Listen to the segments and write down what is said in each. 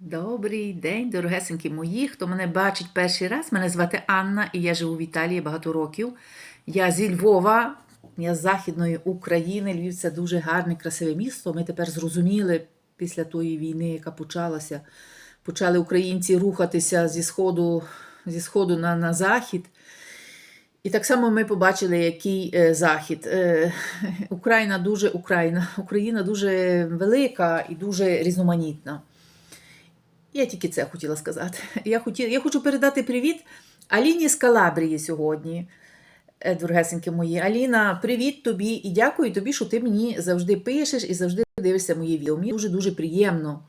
Добрий день, дорогесенькі мої. Хто мене бачить перший раз, мене звати Анна і я живу в Італії багато років. Я зі Львова, я з Західної України. Львів це дуже гарне, красиве місто. Ми тепер зрозуміли після тої війни, яка почалася. Почали українці рухатися зі сходу, зі сходу на, на захід. І так само ми побачили, який е, захід. Е, Україна дуже Україна, Україна дуже велика і дуже різноманітна. Я тільки це хотіла сказати. Я, хотіла, я хочу передати привіт Аліні з Калабрії сьогодні. Е, Дорогесеньки мої. Аліна, привіт тобі і дякую тобі, що ти мені завжди пишеш і завжди дивишся мої відео. Мені дуже-дуже приємно.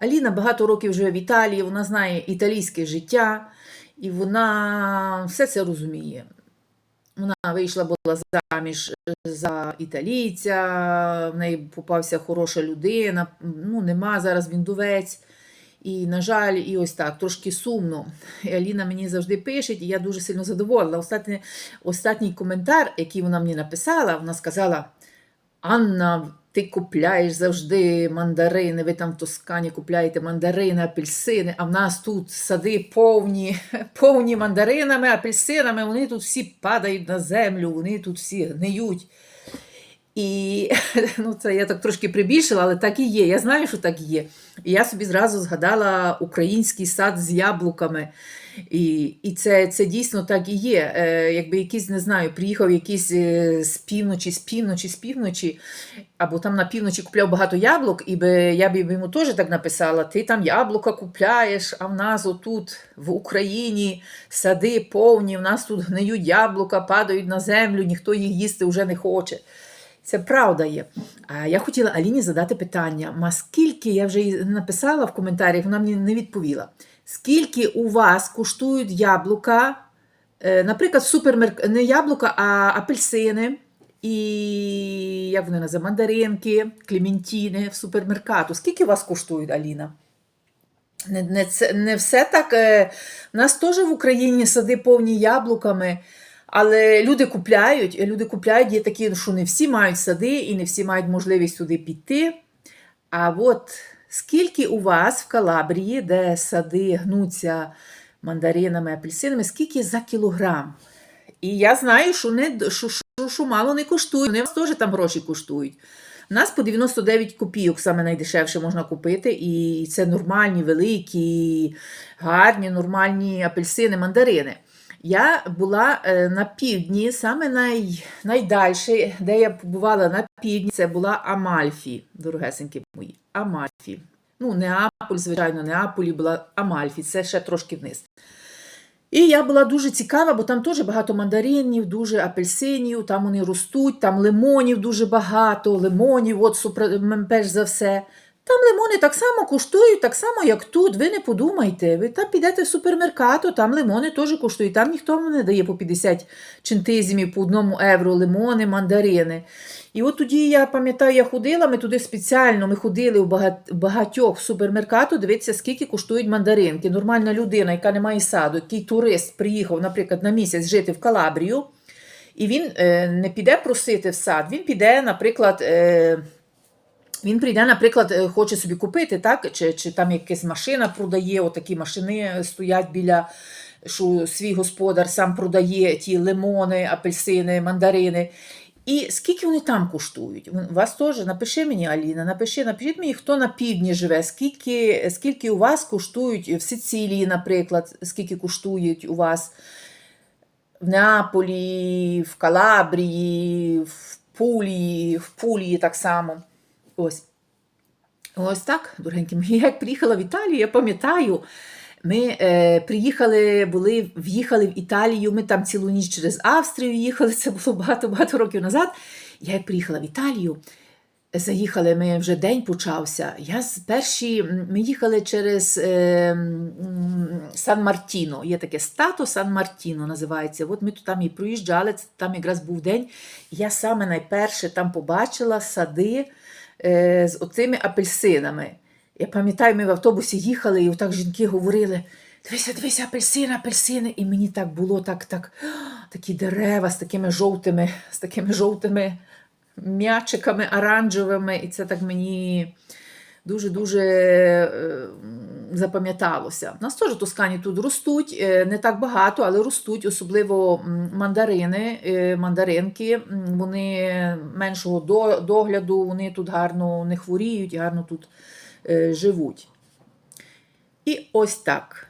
Аліна багато років живе в Італії, вона знає італійське життя, і вона все це розуміє. Вона вийшла була заміж за італійця, в неї попався хороша людина, ну нема зараз він вдовець. І, на жаль, і ось так, трошки сумно. Аліна мені завжди пише, і я дуже сильно задоволена. Останній, останній коментар, який вона мені написала, вона сказала: Анна, ти купляєш завжди мандарини, ви там в Тоскані купляєте мандарини, апельсини, а в нас тут сади повні, повні мандаринами, апельсинами, вони тут всі падають на землю, вони тут всі гниють. І ну, це я так трошки прибільшила, але так і є. Я знаю, що так і є. І я собі зразу згадала український сад з яблуками. І і це це дійсно так і є. Е, Якби якийсь, не знаю, приїхав якийсь е, з півночі, з півночі, з півночі, або там на півночі купляв багато яблук, і би, я б йому теж так написала: ти там яблука купляєш, а в нас отут в Україні сади повні, в нас тут гниють яблука, падають на землю, ніхто їх їсти вже не хоче. Це правда є. Я хотіла Аліні задати питання: ма скільки я вже написала в коментарях, вона мені не відповіла. Скільки у вас коштують яблука, е, наприклад, супермерк... не яблука, а апельсини і як вони називають, мандаринки, клементіни в супермеркату? Скільки у вас коштують, Аліна? Не, не, це, не все так. е, У нас теж в Україні сади повні яблуками. Але люди купляють, люди купляють, є такі, що не всі мають сади і не всі мають можливість туди піти. А от скільки у вас в Калабрії, де сади гнуться мандаринами, апельсинами, скільки за кілограм? І я знаю, що не, що, що, що мало не коштують. Вони вас теж там гроші коштують. У нас по 99 копійок саме найдешевше можна купити, і це нормальні, великі, гарні, нормальні апельсини, мандарини. Я була е, на півдні, саме най, найдальше, де я побувала на півдні, це була Амальфі, дорогесенькі мої. Амальфі. Ну, Неаполь, звичайно, Неаполі була Амальфі, це ще трошки вниз. І я була дуже цікава, бо там теж багато мандаринів, дуже апельсинів, там вони ростуть, там лимонів дуже багато, лимонів, от супер, перш за все. Там лимони так само коштують, так само, як тут. Ви не подумайте. Ви там підете в супермеркату, там лимони теж коштують. Там ніхто вам не дає по 50 чентизмів, по одному євро, лимони, мандарини. І от тоді я пам'ятаю, я ходила, ми туди спеціально ми ходили в багатьох супермеркату, дивитися, скільки коштують мандаринки. Нормальна людина, яка не має саду, який турист приїхав, наприклад, на місяць жити в Калабрію, і він е, не піде просити в сад, він піде, наприклад. Е, він прийде, наприклад, е, хоче собі купити, так? чи чи там якась машина продає, отакі машини стоять біля, що свій господар сам продає ті лимони, апельсини, мандарини. І скільки вони там коштують? Вас теж напиши мені, Аліна, напиши, напишіть мені, хто на півдні живе, скільки скільки у вас коштують в Сицилії, наприклад, скільки коштують у вас в Неаполі, в Калабрії, в Пулії, в Пулії так само. Ось. Ось так, дорогенькі мої. Як приїхала в Італію, я пам'ятаю, ми е, приїхали, були, в'їхали в Італію, ми там цілу ніч через Австрію їхали, це було багато-багато років назад. Я як приїхала в Італію, заїхали, ми вже день почався. Я з перші, Ми їхали через е, Сан Мартіно. Є таке стато Сан Мартіно називається. От ми тут там і проїжджали, там якраз був день. Я саме найперше там побачила сади. Е, з оцими апельсинами. Я пам'ятаю, ми в автобусі їхали, і отак жінки говорили: дивися, дивися, апельсини, апельсини. І мені так було так, так, такі дерева з такими жовтими, з такими жовтими м'ячиками оранжевими. І це так мені дуже-дуже запам'яталося. У нас теж Тоскані тут ростуть, е, не так багато, але ростуть, особливо мандарини, е, мандаринки. Вони меншого догляду, вони тут гарно не хворіють, гарно тут е, живуть. І ось так.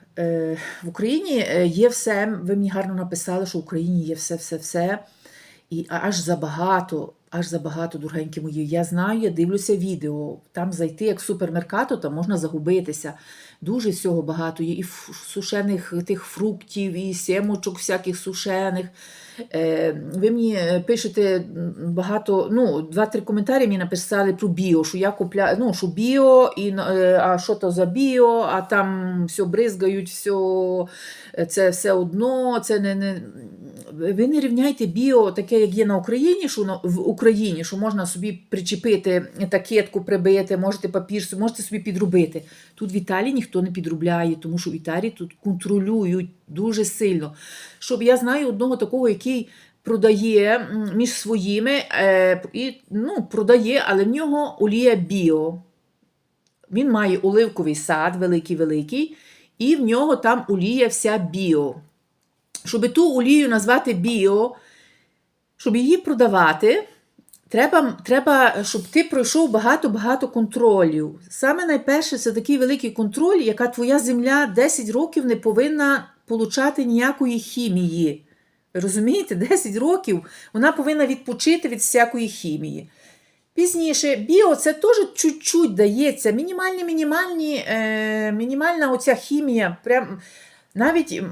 В Україні є все. Ви мені гарно написали, що в Україні є все, все, все. І аж забагато, аж забагато, дорогенькі мої. Я знаю, я дивлюся відео. Там зайти як в супермеркато, там можна загубитися. Дуже всього багато є. І сушених тих фруктів, і сімочок всяких сушених. Е, Ви мені е, пишете багато, ну, два-три коментарі мені написали про біо, що я купляю, ну, що біо, і, е, а що то за біо, а там все бризгають, все, це все одно, це не, не... Ви не рівняйте біо, таке, як є на Україні, що на- в Україні, що можна собі причепити етикетку, прибити, можете папір, можете собі підробити. Тут в Італії ніхто не підробляє, тому що в Італії тут контролюють дуже сильно. Щоб я знаю одного такого, який продає між своїми, е, і, ну, продає, але в нього олія біо. Він має оливковий сад, великий-великий, і в нього там олія вся біо. Щоб ту олію назвати біо, щоб її продавати, треба, треба щоб ти пройшов багато-багато контролів. Саме найперше, це такий великий контроль, яка твоя земля 10 років не повинна получати ніякої хімії. Розумієте, 10 років вона повинна відпочити від всякої хімії. Пізніше біо це теж чуть-чуть дається. Мінімальні, мінімальні, е, мінімальна оця хімія. Прям, навіть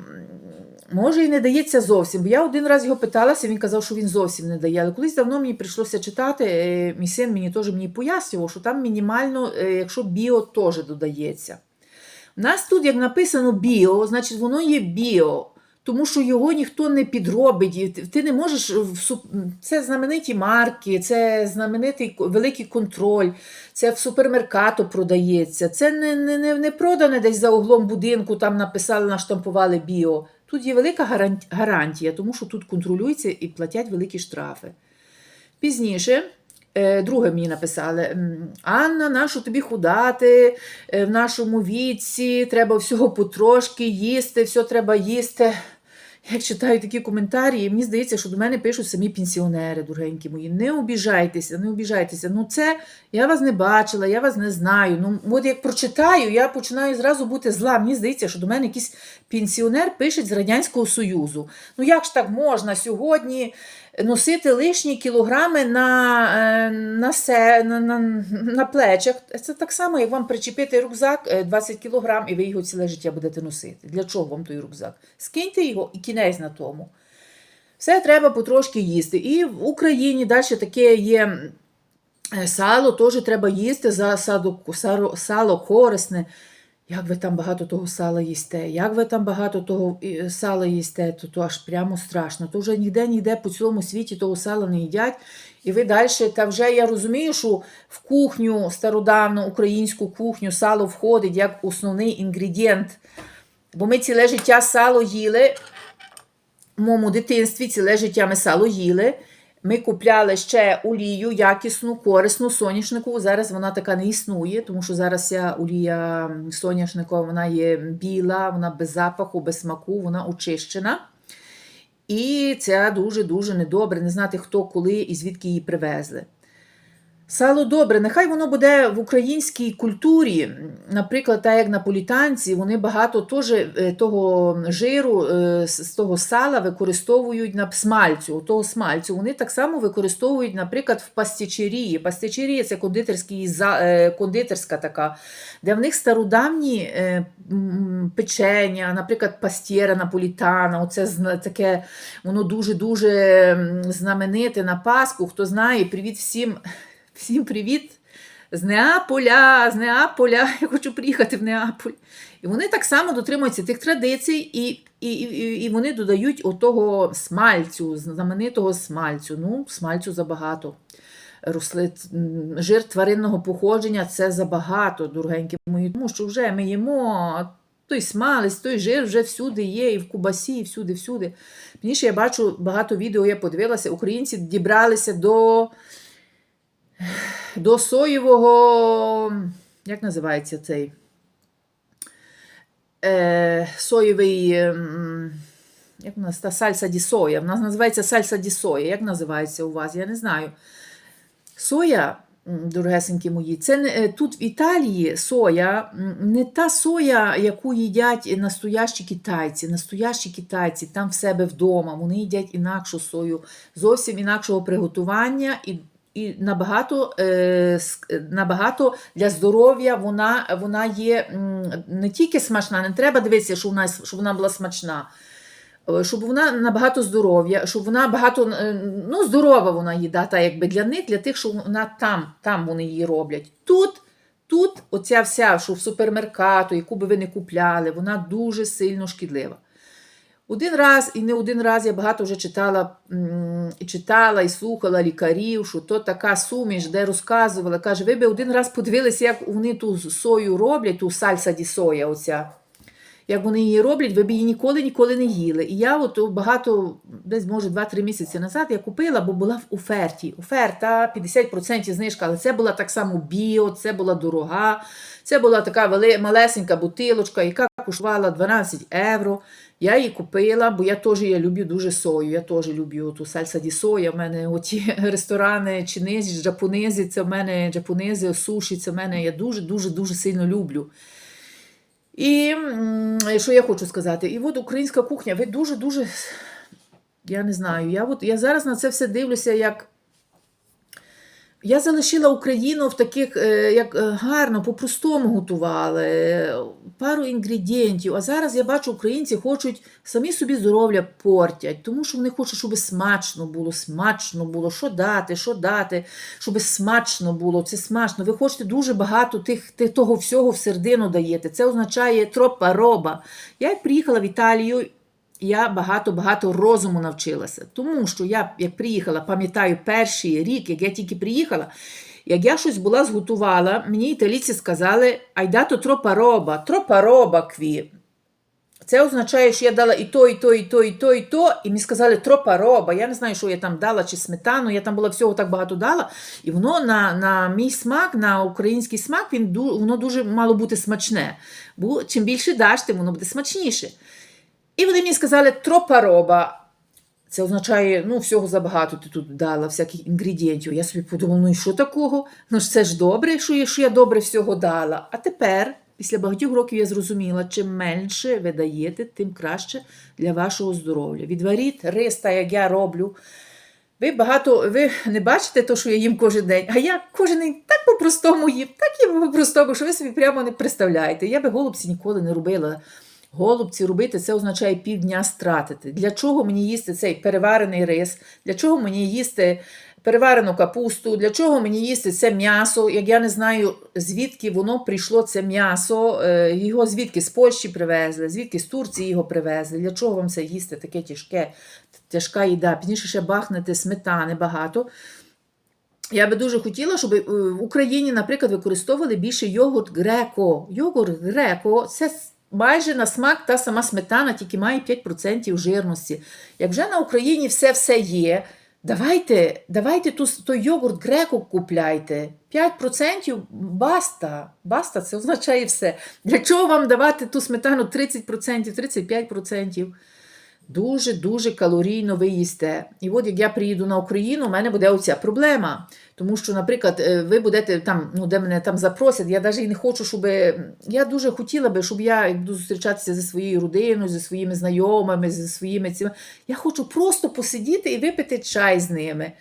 може і не дається зовсім. Бо я один раз його питалася, він казав, що він зовсім не дає. Але колись давно мені прийшлося читати, е, мій син мені теж мені пояснював, що там мінімально, е, якщо біо теж додається. У нас тут, як написано біо, значить воно є біо. Тому що його ніхто не підробить. ти- не можеш це знамениті марки, це знаменитий великий контроль, це в супермеркато продається. Це не, не, не продане десь за углом будинку, там написали, наштампували біо. Тут є велика гаран- гарантія, тому що тут контролюється і платять великі штрафи. Пізніше. е, Друге мені написали: Анна, нащо тобі худати е, в нашому віці, треба всього потрошки їсти, все треба їсти. Як читаю такі коментарі, і мені здається, що до мене пишуть самі пенсіонери, дорогенькі мої. Не обіжайтеся, не обіжайтеся. Ну, це я вас не бачила, я вас не знаю. Ну, от як прочитаю, я починаю зразу бути зла. Мені здається, що до мене якийсь пенсіонер пише з Радянського Союзу. Ну як ж так можна сьогодні носити лишні кілограми на, е, на, се, на, на, на плечах? Це так само, як вам причепити рюкзак е, 20 кілограм, і ви його ціле життя будете носити. Для чого вам той рюкзак? Скиньте його і кінець на тому. Все треба потрошки їсти. І в Україні далі таке є е, сало, теж треба їсти за садо, сало, сало корисне. Як ви там багато того сала їсте, як ви там багато того е, сала їсте, то, то аж прямо страшно. То вже ніде, ніде по цілому світі того сала не їдять. І ви далі, та вже я розумію, що в кухню стародавну українську кухню сало входить як основний інгредієнт. Бо ми ціле життя сало їли, в моєму дитинстві ціле життя ми сало їли. Ми купляли ще олію якісну, корисну, соняшникову. Зараз вона така не існує, тому що зараз ця олія соняшникова вона є біла, вона без запаху, без смаку, вона очищена. І це дуже-дуже недобре, не знати, хто коли і звідки її привезли. Сало добре, нехай воно буде в українській культурі. Наприклад, так як наполітанці, вони багато теж е, того жиру е, з того сала використовують на смальцю. Того смальцю вони так само використовують, наприклад, в пастичерії. Пастичерія це е, кондитерська така, де в них стародавні печення, наприклад, пастєра наполітана. Оце таке, воно дуже-дуже знамените на Пасху. Хто знає, привіт всім. Всім привіт з Неаполя, з Неаполя. Я хочу приїхати в Неаполь. І вони так само дотримуються тих традицій, і, і, і, вони додають отого смальцю, знаменитого смальцю. Ну, смальцю забагато. Росли жир тваринного походження це забагато, дорогенькі мої, тому що вже ми їмо. Той смалець, той жир вже всюди є, і в Кубасі, і всюди, всюди. Пізніше я бачу багато відео, я подивилася, українці дібралися до до соєвого, як називається цей? е, соєвий. Як у нас та сальса ді соя? В нас називається сальса ді соя. Як називається у вас? Я не знаю. Соя, дорогесенькі мої, це е, тут в Італії соя не та соя, яку їдять настоящі китайці. Настоящі китайці там в себе вдома. Вони їдять інакшу сою, зовсім інакшого приготування і. І набагато, е, набагато для здоров'я вона, вона є не тільки смачна, не треба дивитися, що вона, щоб вона була смачна. Е, щоб вона набагато здоров'я, щоб вона багато е, ну, здорова вона їда, та якби для них, для тих, що вона там, там вони її роблять. Тут, тут оця вся, що в супермеркату, яку би ви не купляли, вона дуже сильно шкідлива. Один раз і не один раз я багато вже читала, читала і слухала лікарів, що то така суміш, де розказувала, каже, ви би один раз подивилися, як вони ту сою роблять, ту сальса ді соя, оця як вони її роблять, ви б її ніколи ніколи не їли. І я от багато, десь може 2-3 місяці назад я купила, бо була в оферті. Оферта 50% знижка, але це була так само біо, це була дорога, це була така малесенька бутилочка, яка коштувала 12 євро. Я її купила, бо я теж я люблю дуже сою. Я теж люблю ту сальса ді соя. У мене оті ресторани чинезі, джапонези, це в мене джапонези, суші, це в мене я дуже дуже дуже сильно люблю. І що я хочу сказати? І от українська кухня, ви дуже-дуже, я не знаю, я, от, я зараз на це все дивлюся, як. Я залишила Україну в таких, е, як е, гарно, по-простому готували, е, пару інгредієнтів. А зараз я бачу, українці хочуть самі собі здоров'я портять, тому що вони хочуть, щоб смачно було, смачно було, що дати, що дати, щоб смачно було, це смачно. Ви хочете дуже багато тих, тих того всього в середину даєте. Це означає тропа роба. Я приїхала в Італію. Я багато-багато розуму навчилася. Тому що я, як приїхала, пам'ятаю перший рік, як я тільки приїхала, як я щось була зготувала, мені італійці сказали, айдато тропа роба, тропа роба кві. Це означає, що я дала і то, і то, і то, і то, і то, і мені сказали тропа роба. Я не знаю, що я там дала, чи сметану, я там була всього так багато дала. І воно на, на мій смак, на український смак, він, воно дуже мало бути смачне. Бо чим більше даш, тим воно буде смачніше. І вони мені сказали тропа роба. Це означає, ну, всього забагато ти тут дала, всяких інгредієнтів. Я собі подумала, ну і що такого? Ну ж це ж добре, що я, що я добре всього дала. А тепер, після багатьох років, я зрозуміла, чим менше ви даєте, тим краще для вашого здоров'я. Відваріть рис, так як я роблю. Ви багато, ви не бачите те, що я їм кожен день, а я кожен день так по-простому їм, так їм по-простому, що ви собі прямо не представляєте. Я би голубці ніколи не робила. Голубці робити це означає півдня стратити. Для чого мені їсти цей переварений рис? Для чого мені їсти переварену капусту? Для чого мені їсти це м'ясо? Як я не знаю, звідки воно прийшло це м'ясо, е, його звідки з Польщі привезли, звідки з Турції його привезли. Для чого вам це їсти таке тяжке, тяжка їда? Пізніше ще бахнете сметани багато. Я би дуже хотіла, щоб е, в Україні, наприклад, використовували більше йогурт греко. Йогурт греко це майже на смак та сама сметана, тільки має 5% жирності. Як вже на Україні все все є, давайте, давайте ту, той йогурт греко купляйте. 5% баста. Баста це означає все. Для чого вам давати ту сметану 30%, 35%? Дуже-дуже калорійно ви їсте. І от як я приїду на Україну, у мене буде оця проблема. Тому що, наприклад, е, ви будете там, ну, де мене там запросять, я навіть і не хочу, щоб. Я дуже хотіла би, щоб я буду зустрічатися зі своєю родиною, зі своїми знайомими, зі своїми цими. Я хочу просто посидіти і випити чай з ними.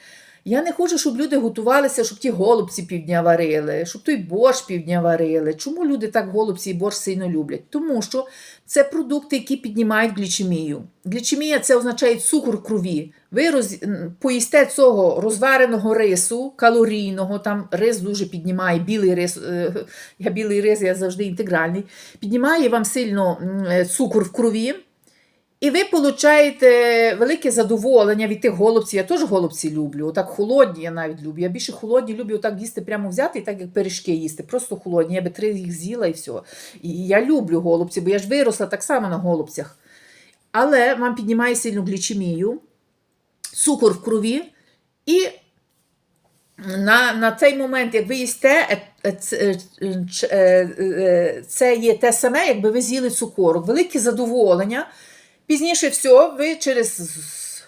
Я не хочу, щоб люди готувалися, щоб ті голубці півдня варили, щоб той борщ півдня варили. Чому люди так голубці і борщ сильно люблять? Тому що це продукти, які піднімають глічемію. Глічемія це означає цукор крові. Ви роз... поїсте цього розвареного рису, калорійного, там рис дуже піднімає, білий рис, е, я білий рис, я завжди інтегральний, піднімає вам сильно е, цукор в крові. І ви получаєте велике задоволення від тих голубців. Я теж голубці люблю. Отак холодні я навіть люблю. Я більше холодні люблю отак їсти, прямо взяти і так як пиріжки їсти. Просто холодні. Я би три їх з'їла і все. І я люблю голубці, бо я ж виросла так само на голубцях. Але вам піднімає сильну глічемію, цукор в крові і на, на цей момент, як ви їсте, е, е, е, це є те саме, якби ви з'їли цукорок. Велике задоволення. Пізніше все, ви через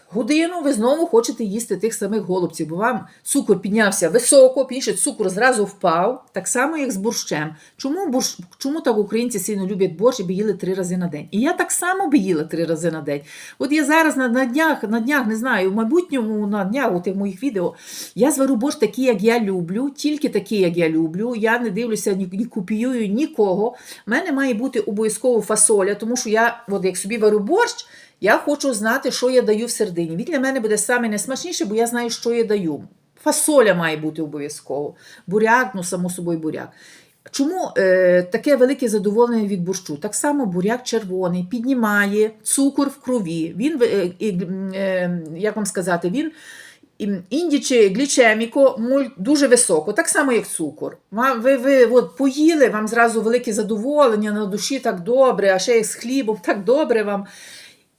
годину ви знову хочете їсти тих самих голубців, бо вам цукор піднявся високо, пізніше цукор зразу впав, так само, як з борщем. Чому, борщ, чому так українці сильно люблять борщ і би їли три рази на день? І я так само би їла три рази на день. От я зараз на, на днях, на днях не знаю, в майбутньому на днях, от в моїх відео, я зварю борщ такий, як я люблю, тільки такий, як я люблю. Я не дивлюся, ні, ні копіюю нікого. У мене має бути обов'язково фасоля, тому що я, от як собі варю борщ, я хочу знати, що я даю в середині. Він для мене буде саме найсмачніше, бо я знаю, що я даю. Фасоля має бути обов'язково. Буряк, ну само собою буряк. Чому е, таке велике задоволення від борщу? Так само буряк червоний піднімає цукор в крові. Він, е, е, як вам сказати, він індіче глічеміко дуже високо, так само, як цукор. Ви ви от, поїли, вам зразу велике задоволення, на душі так добре, а ще як з хлібом, так добре вам.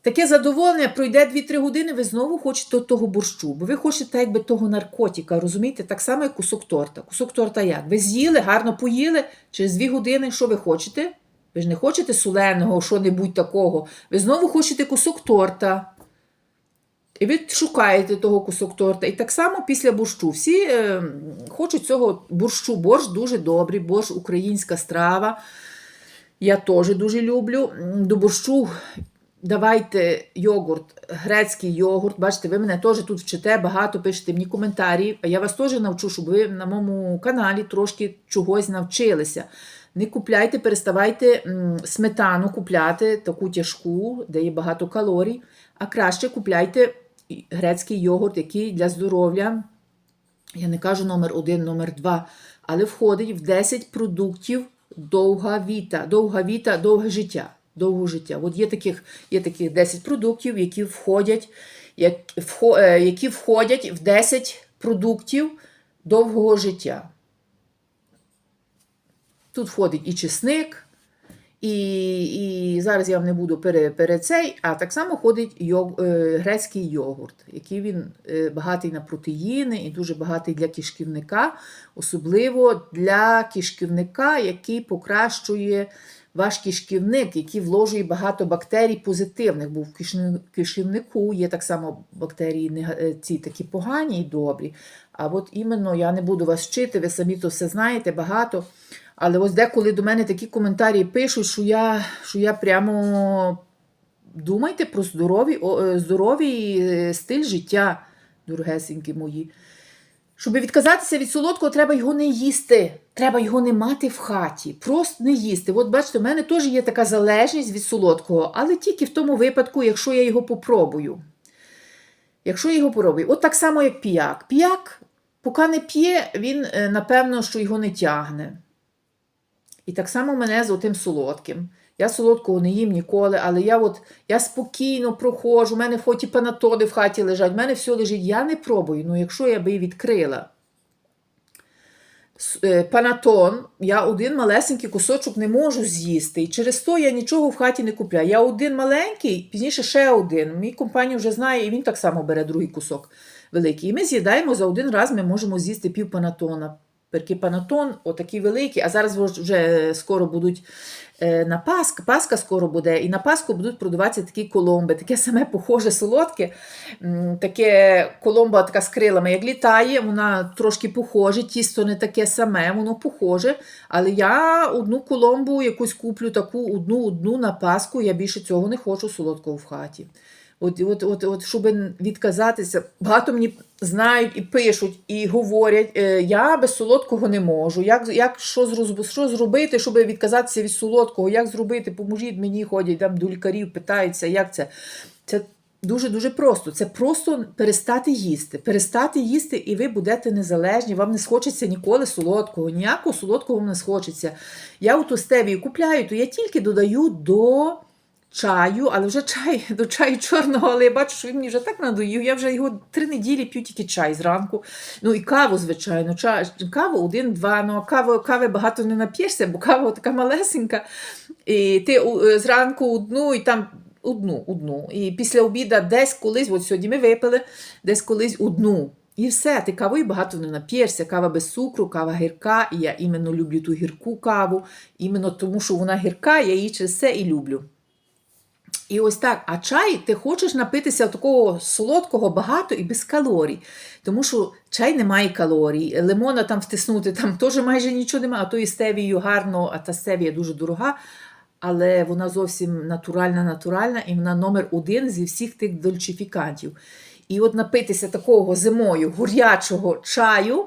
Таке задоволення пройде 2-3 години, ви знову хочете того борщу, бо ви хочете якби того наркотика, розумієте? Так само, як кусок торта. Кусок торта як? Ви з'їли, гарно поїли, через 2 години що ви хочете? Ви ж не хочете соленого, що-небудь такого. Ви знову хочете кусок торта. І ви шукаєте того кусок торта. І так само після борщу. Всі е, хочуть цього борщу. Борщ дуже добрий, борщ українська страва. Я теж дуже люблю. До борщу давайте йогурт, грецький йогурт. Бачите, ви мене теж тут вчите, багато пишете мені коментарі. Я вас теж навчу, щоб ви на моєму каналі трошки чогось навчилися. Не купляйте, переставайте сметану купляти, таку тяжку, де є багато калорій, а краще купляйте грецький йогурт, який для здоров'я, я не кажу номер один, номер два, але входить в 10 продуктів довга віта, довга віта, довге життя. Довго життя. От є таких, є таких 10 продуктів, які входять, як, вхо- е, які входять в 10 продуктів довгого життя. Тут входить і чесник, і, і зараз я вам не буду пере, пере цей, а так само ходить йог, е, грецький йогурт, який він е, багатий на протеїни і дуже багатий для кишківника, особливо для кишківника, який покращує ваш кишківник, який вложує багато бактерій позитивних, бо в кишківнику є так само бактерії е, ці такі погані і добрі. А от іменно я не буду вас вчити, ви самі то все знаєте багато. Але ось деколи до мене такі коментарі пишуть, що я, що я прямо думайте про здоровий, е, здоровий е, стиль життя, дорогесенькі мої. Щоб відказатися від солодкого, треба його не їсти. Треба його не мати в хаті. Просто не їсти. От бачите, в мене теж є така залежність від солодкого, але тільки в тому випадку, якщо я його попробую. Якщо я його попробую. От так само, як піяк. Піяк, поки не п'є, він, е, напевно, що його не тягне. І так само мене з отим солодким. Я солодкого не їм ніколи, але я от я спокійно проходжу, у мене в хоті панатоди в хаті лежать, в мене все лежить. Я не пробую. Ну, якщо я би відкрила е, панатон, я один малесенький кусочок не можу з'їсти. І через то я нічого в хаті не купляю. Я один маленький, пізніше ще один. Мій компаній вже знає, і він так само бере другий кусок великий. І ми з'їдаємо за один раз, ми можемо з'їсти пів панатона. Перки панатон, великий, а зараз вже- скоро будуть е, на Пасха, Пасха скоро буде, і на Пасху будуть продаватися такі коломби, таке саме похоже солодке, таке коломба така з крилами, як літає, вона трошки похоже, тісто не таке саме, воно похоже. Але я одну коломбу якусь куплю таку одну одну на Пасху, я більше цього не хочу солодкого в хаті. От, от, от, от, щоб відказатися, багато мені знають і пишуть, і говорять, е, я без солодкого не можу. Як, як що, зроз- що зробити, щоб відказатися від солодкого? Як зробити? Поможіть мені, ходять там до лікарів, питаються, як це. Це дуже-дуже просто. Це просто перестати їсти. Перестати їсти, і ви будете незалежні. Вам не схочеться ніколи солодкого. Ніякого солодкого вам не схочеться. Я оту стевію купляю, то я тільки додаю до чаю, але вже чай до чаю чорного, але я бачу, що він мені вже так надоїв. Я вже його три неділі п'ю тільки чай зранку. Ну і каву, звичайно. Чай, каву один-два. Ну, а кави, багато не нап'єшся, бо кава така малесенька. І ти е, зранку одну і там. Одну, одну. І після обіда десь колись, от сьогодні ми випили, десь колись одну. І все, ти кавою багато не нап'єшся, кава без цукру, кава гірка, і я іменно люблю ту гірку каву, іменно тому, що вона гірка, я її через це і люблю. І ось так, а чай ти хочеш напитися такого солодкого, багато і без калорій. Тому що чай не має калорій, лимона там втиснути, там теж майже нічого немає, а то і стевією гарно, а та стевія дуже дорога. Але вона зовсім натуральна, натуральна, і вона номер один зі всіх тих дольчифікантів. І от напитися такого зимою гурячого чаю.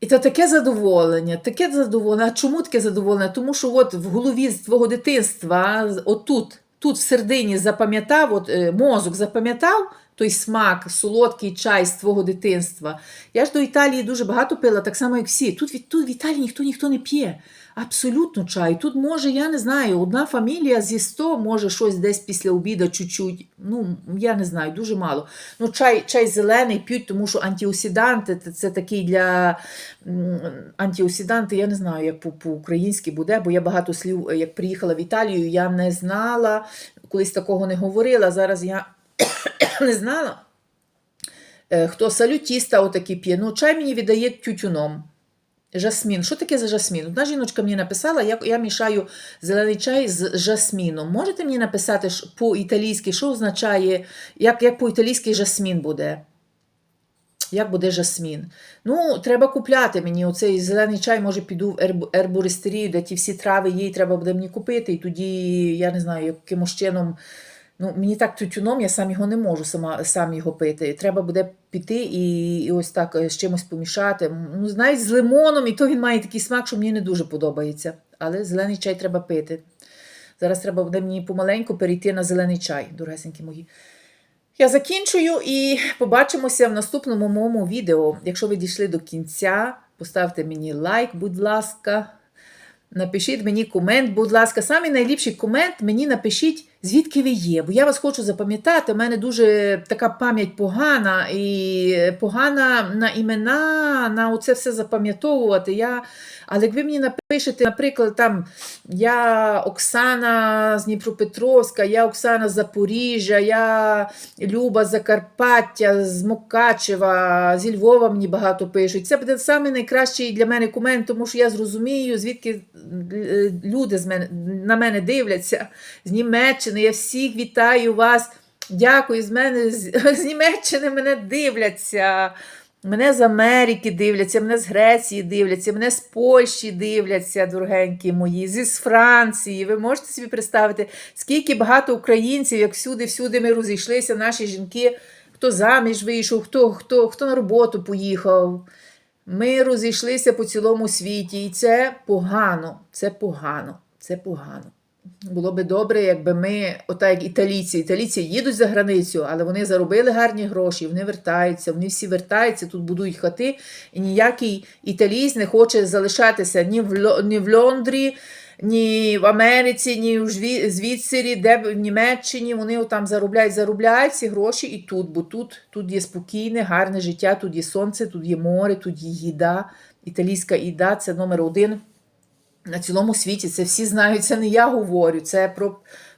І це таке задоволення, таке задоволення. А чому таке задоволення? Тому що от в голові з твого дитинства, отут, тут в середині запам'ятав, от е, мозок запам'ятав той смак, солодкий чай з твого дитинства. Я ж до Італії дуже багато пила, так само, як всі. Тут, тут в Італії ніхто ніхто не п'є. Абсолютно чай. Тут може, я не знаю, одна фамілія зі 100 може щось десь після обіду чуть-чуть. Ну, я не знаю, дуже мало. Ну, чай, чай зелений п'ють, тому що антиоксиданти це, такий для м, антиоксиданти, я не знаю, як по- по-українськи буде, бо я багато слів, е, як приїхала в Італію, я не знала, колись такого не говорила. Зараз я не знала. Е, Хто салютіста отакі п'є. Ну, чай мені віддає тютюном. Жасмін. Що таке за жасмін? Одна жіночка мені написала, як я мішаю зелений чай з жасміном. Можете мені написати по-італійськи, що означає, як, як по-італійськи жасмін буде? Як буде жасмін? Ну, треба купляти мені оцей зелений чай, може, піду в ерб- ербористерію, де ті всі трави є, і треба буде мені купити. І тоді, я не знаю, якимось чином. Ну, мені так тютюном, я сам його не можу сама, сам його пити. Треба буде піти і, і ось так е, з чимось помішати. Ну, навіть з лимоном, і то він має такий смак, що мені не дуже подобається. Але зелений чай треба пити. Зараз треба буде мені помаленьку перейти на зелений чай, дорогесенькі мої. Я закінчую і побачимося в наступному моєму відео. Якщо ви дійшли до кінця, поставте мені лайк, будь ласка. Напишіть мені комент, будь ласка. Самий найліпший комент мені напишіть, звідки ви є. Бо я вас хочу запам'ятати. У мене дуже така пам'ять погана і погана на імена, на оце все запам'ятовувати. Я... Але як ви мені напишете, наприклад, там я Оксана з Дніпропетровська, я Оксана з Запоріжжя, я Люба з Закарпаття, з Мукачева, зі Львова мені багато пишуть. Це буде самий найкращий для мене комент, тому що я зрозумію, звідки е, люди з мене, на мене дивляться з Німеччини. Я всіх вітаю вас. Дякую, з мене з, з Німеччини мене дивляться. Мене з Америки дивляться, мене з Греції дивляться, мене з Польщі дивляться, дорогенькі мої, зі з Франції. Ви можете собі представити, скільки багато українців, як всюди-всюди ми розійшлися, наші жінки, хто заміж вийшов, хто, хто, хто на роботу поїхав. Ми розійшлися по цілому світі, і це погано, це погано, це погано. Було би добре, якби ми, отак як італійці, італійці їдуть за границю, але вони заробили гарні гроші, вони вертаються, вони всі вертаються, тут будують хати, і ніякий італієць не хоче залишатися ні в, ні в Лондрі, ні в Америці, ні в Звідсирі, де в Німеччині. Вони там заробляють, заробляють ці гроші і тут, бо тут, тут є спокійне, гарне життя, тут є сонце, тут є море, тут є їда. Італійська їда це номер один на цілому світі. Це всі знають, це не я говорю. Це про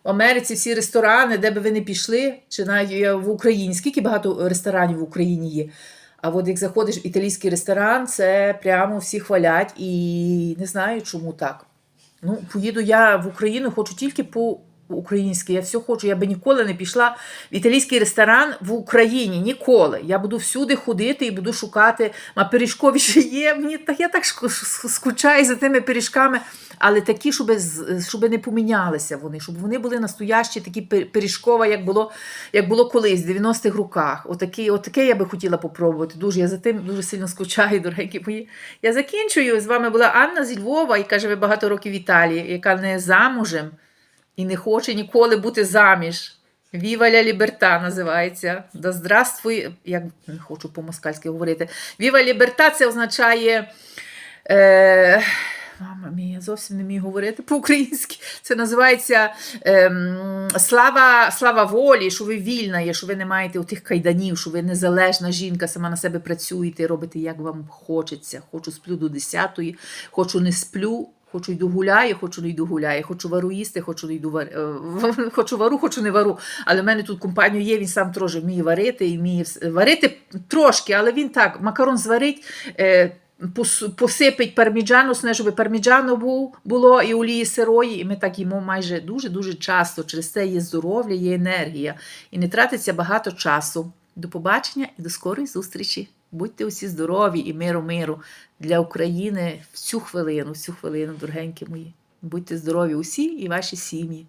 в Америці всі ресторани, де би ви не пішли, чи навіть в Україні. Скільки багато ресторанів в Україні є. А от як заходиш в італійський ресторан, це прямо всі хвалять і не знаю, чому так. Ну, поїду я в Україну, хочу тільки по українськи. Я все хочу. Я би ніколи не пішла в італійський ресторан в Україні. Ніколи. Я буду всюди ходити і буду шукати. А пиріжкові ще є. Мені так я так скучаю за тими пиріжками, але такі, щоб, щоб не помінялися вони, щоб вони були настоящі, такі пи- пиріжкова, як було, як було колись, в 90-х роках. Отакі, отаке я би хотіла попробувати. Дуже я за тим дуже сильно скучаю, дорогі мої. Я закінчую. З вами була Анна зі Львова, яка живе багато років в Італії, яка не замужем і не хоче ніколи бути заміж. Віва ля ліберта називається. Да здравствуй, як не хочу по-москальськи говорити. Віва ліберта це означає. Е, мама мія, зовсім не вмію говорити по-українськи. Це називається ем, слава, слава волі, що ви вільна є, що ви не маєте тих кайданів, що ви незалежна жінка, сама на себе працюєте, робите, як вам хочеться. Хочу сплю до 10-ї, хочу не сплю, Хочу йду гуляю, хочу не йду гуляю, хочу вару їсти, хочу не йду вар... е, хочу вару, хочу не вару. Але в мене тут компанію є, він сам теж вміє варити і вміє варити трошки, але він так, макарон зварить, е, посипить парміджану, щоб парміджану було і олії сирої, і ми так їмо майже дуже-дуже часто. Через це є здоров'я, є енергія. І не тратиться багато часу. До побачення і до скорої зустрічі. Будьте усі здорові і миру, миру для України всю хвилину, всю хвилину, дорогенькі мої. Будьте здорові усі і ваші сім'ї.